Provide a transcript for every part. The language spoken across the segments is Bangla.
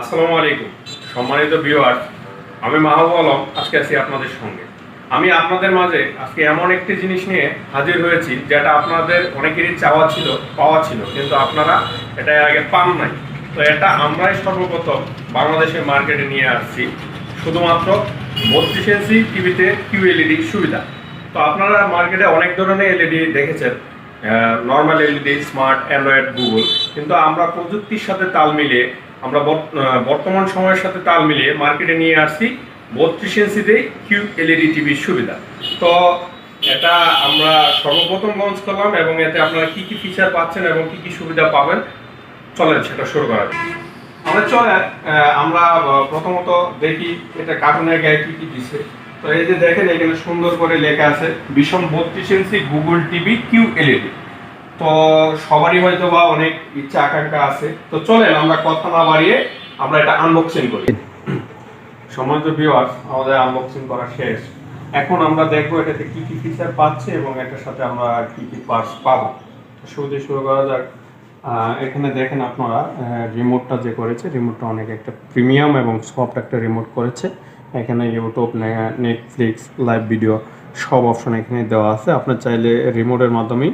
আসসালামু আলাইকুম। সম্মানিত ভিউয়ার আমি মাহবুব আলম, আজকে আছি আপনাদের সঙ্গে। আমি আপনাদের মাঝে আজকে এমন একটি জিনিস নিয়ে হাজির হয়েছি, যেটা আপনাদের অনেকেরই চাওয়া ছিল, পাওয়া ছিল, কিন্তু আপনারা এটা আগে পান নাই। তো এটা আমরাই সর্বপ্রথম বাংলাদেশের মার্কেটে নিয়ে আসছি। শুধুমাত্র বত্রিশ ইঞ্চি টিভিতে কিউএলইডি সুবিধা। তো আপনারা মার্কেটে অনেক ধরনের এলইডি দেখেছেন normal LED smart android Google কিন্তু আমরা প্রযুক্তির সাথে তাল মিলিয়ে আমরা বর্ত- বর্তমান সময়ের সাথে তাল মিলিয়ে মার্কেটে নিয়ে আসছি বত্রিশ ইঞ্চিতে কিউ এলইডি টিভির সুবিধা। তো এটা আমরা সর্বপ্রথম লঞ্চ করলাম এবং এতে আপনারা কি কি ফিচার পাচ্ছেন এবং কি কি সুবিধা পাবেন, চলেন সেটা শুরু করা যাক। আমরা চলে আমরা প্রথমত দেখি এটা কার্টুনের গায়ে কি কি দিছে। তো এই যে দেখেন এখানে সুন্দর করে লেখা আছে ভীষণ বত্রিশ inch Google TV Q LED তো সবারই হয়তো বা অনেক ইচ্ছা, আকাঙ্ক্ষা আছে। তো চলেন আমরা কথা না বাড়িয়ে আমরা এটা আনবক্সিং করি। সম্মানিত ভিউয়ার আমাদের আনবক্সিং করা শেষ। এখন আমরা দেখব এটাতে কি কি ফিচার পাচ্ছে এবং এটার সাথে আমরা কি কি পার্টস পাবো। শুরুতে শুরু করা যাক। এখানে দেখেন আপনারা রিমোটটা যে করেছে রিমোটটা অনেক একটা প্রিমিয়াম এবং সফট একটা রিমোট করেছে। এখানে ইউটিউব নেটফ্লিক্স লাইভ ভিডিও সব অপশন এখানে দেওয়া আছে। আপনার চাইলে রিমোটের মাধ্যমেই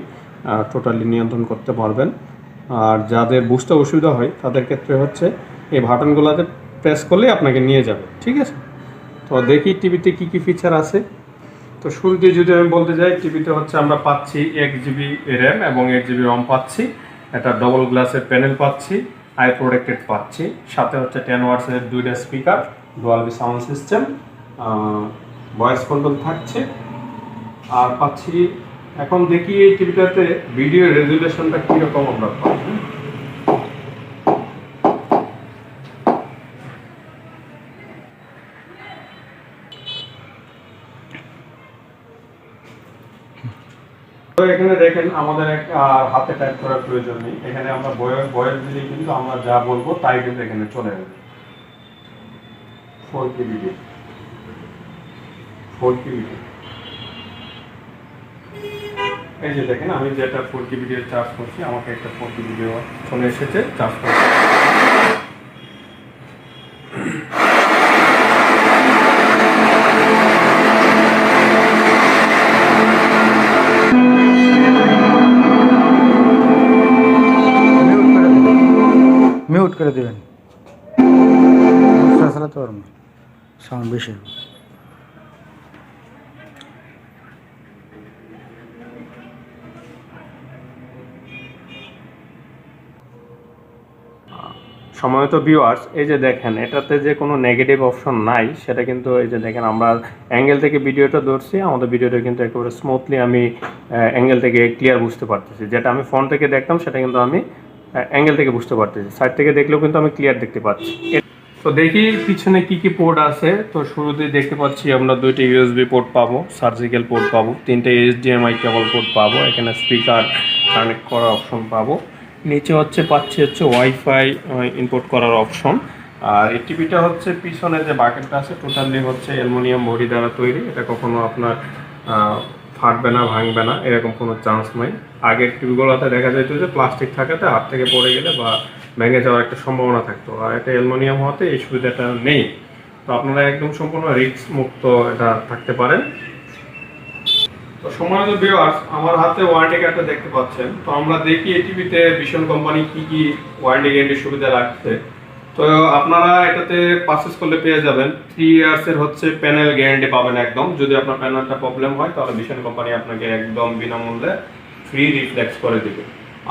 টোটালি নিয়ন্ত্রণ করতে পারবেন। আর যাদের বুঝতে অসুবিধা হয়, তাদের ক্ষেত্রে হচ্ছে এই বাটনগুলোতে প্রেস করলেই আপনাকে নিয়ে যাবে, ঠিক আছে? তো দেখি টিভিতে কি কি ফিচার আছে। তো শুরুতে যদি আমি বলতে যাই টিভিতে হচ্ছে আমরা পাচ্ছি এক জিবি র্যাম এবং এক জিবি রম পাচ্ছি। একটা ডবল গ্লাসের প্যানেল পাচ্ছি আই প্রোটেক্টেড পাচ্ছি। সাথে হচ্ছে টেন ওয়াটসের দুইটা speaker Dolby sound system voice control থাকছে। আর পাচ্ছি এখন দেখি এই টিভিটাতে ভিডিও রেজুলেশনটা কীরকম আমরা পাবো তো এখানে দেখেন আমাদের আর হাতে টাইপ করার প্রয়োজন নেই। এখানে আমরা বয়ের বয়ের দিলে কিন্তু আমরা যা বলব তাই কিন্তু এখানে চলে যাবে four K video four K video এই যে দেখেন আমি যেটা ফোর কে ভিডিও চার্জ করছি আমাকে একটা ফোর কে ভিডিও চলে এসেছে চার্জ করছি। মিউট করে দেবেন। পারব সাউন্ড বেশি সময়ত ভিউয়ার্স এই যে দেখেন, এটাতে যে কোনো নেগেটিভ অপশন নাই, সেটা কিন্তু এই যে দেখেন, আমরা অ্যাঙ্গেল থেকে ভিডিওটা ধরছি, আমাদের ভিডিওটা কিন্তু একেবারে স্মুথলি আমি অ্যাঙ্গেল থেকে ক্লিয়ার বুঝতে পারতেছি। যেটা আমি ফোন থেকে দেখতাম, সেটা কিন্তু আমি অ্যাঙ্গেল থেকে বুঝতে পারতেছি। সাইড থেকে দেখলেও কিন্তু আমি ক্লিয়ার দেখতে পাচ্ছি। তো দেখি পিছনে কি কি পোর্ট আছে। তো শুরুতে দেখতে পাচ্ছি আমরা দুইটা ইউএসবি পোর্ট পাবো সার্জিক্যাল পোর্ট পাবো, তিনটে এইচডিএমআই কেবল পোর্ট পাবো, এখানে স্পিকার কানেক্ট করার অপশন পাবো। নিচে হচ্ছে পাচ্ছি হচ্ছে ওয়াইফাই ইনপুট করার অপশন আর এই টিভিটা হচ্ছে পিছনে যে বাকেটটা আছে টোটালি হচ্ছে অ্যালুমিনিয়াম বডি দ্বারা তৈরি। এটা কখনো আপনার ফাটবে না, ভাঙবে না, এরকম কোনো চান্স নাই। আগের টিভিগুলোতে দেখা যেত যে প্লাস্টিক থাকাতে হাত থেকে পড়ে গেলে বা ভেঙে যাওয়ার একটা সম্ভাবনা থাকতো। আর এটা অ্যালুমিনিয়াম হওয়াতে এই সুবিধাটা নেই। তো আপনারা একদম সম্পূর্ণ রিস্ক মুক্ত এটা থাকতে পারেন। তো সম্মানিত আমার হাতে ওয়ারেন্টি কার্ডটা দেখতে পাচ্ছেন। তো আমরা দেখি এই টিভিতে ভীষণ কোম্পানি কি কি ওয়ারেন্টি গ্যারান্টি সুবিধা রাখছে। তো আপনারা এটাতে পারচেস করলে পেয়ে যাবেন। থ্রি ইয়ার্স হচ্ছে প্যানেল গ্যারান্টি পাবেন একদম। যদি আপনার প্যানেলটা প্রবলেম হয়, তাহলে ভীষণ কোম্পানি আপনাকে একদম বিনামূল্যে ফ্রি রিফ্লেক্স করে দিবে।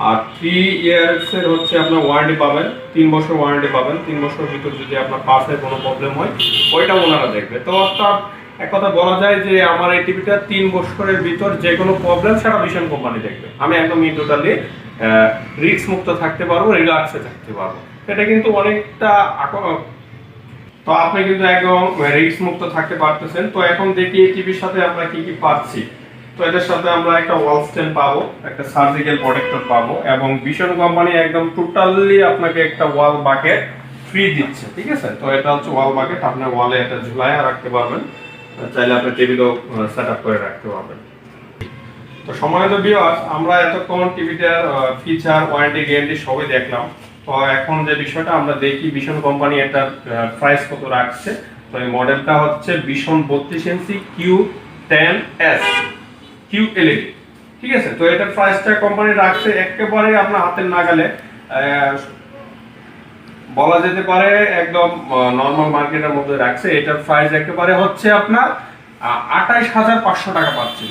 আর থ্রি ইয়ার্স হচ্ছে আপনার ওয়ারেন্টি পাবেন। তিন বছর ওয়ারেন্টি পাবেন। তিন বছরের ভিতর যদি আপনার পার্সের কোনো প্রবলেম হয়, ওইটা ওনারা দেখবে। তো অর্থাৎ এক কথা বলা যায় যে আমার এই টিভিটা তিন বছরের ভিতর যে কোনো প্রবলেম সেটা ভীষণ কোম্পানি দেখবে। আমি একদমই টোটালি রিস্ক মুক্ত থাকতে পারব রিল্যাক্সে থাকতে পারব। এটা কিন্তু অনেকটা তো আপনি কিন্তু একদম রিক্স মুক্ত থাকতে পারতেছেন। তো এখন দেখি এই টিভির সাথে আমরা কি কি পাচ্ছি। তো এটার সাথে আমরা একটা ওয়াল স্ট্যান্ড পাবো, একটা সার্জিক্যাল প্রোটেক্টর পাবো এবং ভীষণ কোম্পানি একদম টোটালি আপনাকে একটা ওয়াল বাকেট ফ্রি দিচ্ছে, ঠিক আছে? তো এটা হচ্ছে ওয়াল বাকেট আপনার ওয়ালে এটা ঝুলাইয়া রাখতে পারবেন। চাইলে আপনি টেবিলও সেট আপ করে রাখতে পারবেন তো সময়ত বিয়াস আমরা এতক্ষণ টিভিটার ফিচার ওয়ারেন্টি গ্যারান্টি সবই দেখলাম। তো এখন যে বিষয়টা, আমরা দেখি ভীষণ কোম্পানি এটার প্রাইস কত রাখছে। তো এই মডেলটা হচ্ছে ভীষণ বত্রিশ inch Q ten S Q LED ঠিক আছে? তো এটার প্রাইসটা কোম্পানি রাখছে একেবারে আপনার হাতের নাগালে। বলা যেতে পারে একদম নর্মাল মার্কেটের মধ্যে রাখছে। এটার প্রাইস একেবারে হচ্ছে আপনার আঠাইশ হাজার পাঁচশো টাকা পাচ্ছেন।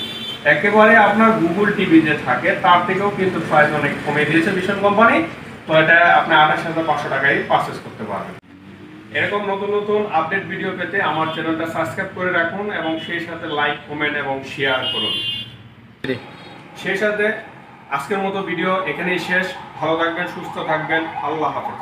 একেবারে আপনার গুগল টিভি যে থাকে, তার থেকেও কিন্তু প্রাইস অনেক কমে দিয়েছে ভীষণ কোম্পানি তো এটা আপনি আঠাশ হাজার পাঁচশো টাকায় পারচেস করতে পারবেন। এরকম নতুন নতুন আপডেট ভিডিও পেতে আমার চ্যানেলটা সাবস্ক্রাইব করে রাখুন এবং সেই সাথে লাইক কমেন্ট এবং শেয়ার করুন। সেই সাথে আজকের মতো ভিডিও এখানেই শেষ। ভালো থাকবেন, সুস্থ থাকবেন। আল্লাহ হাফেজ।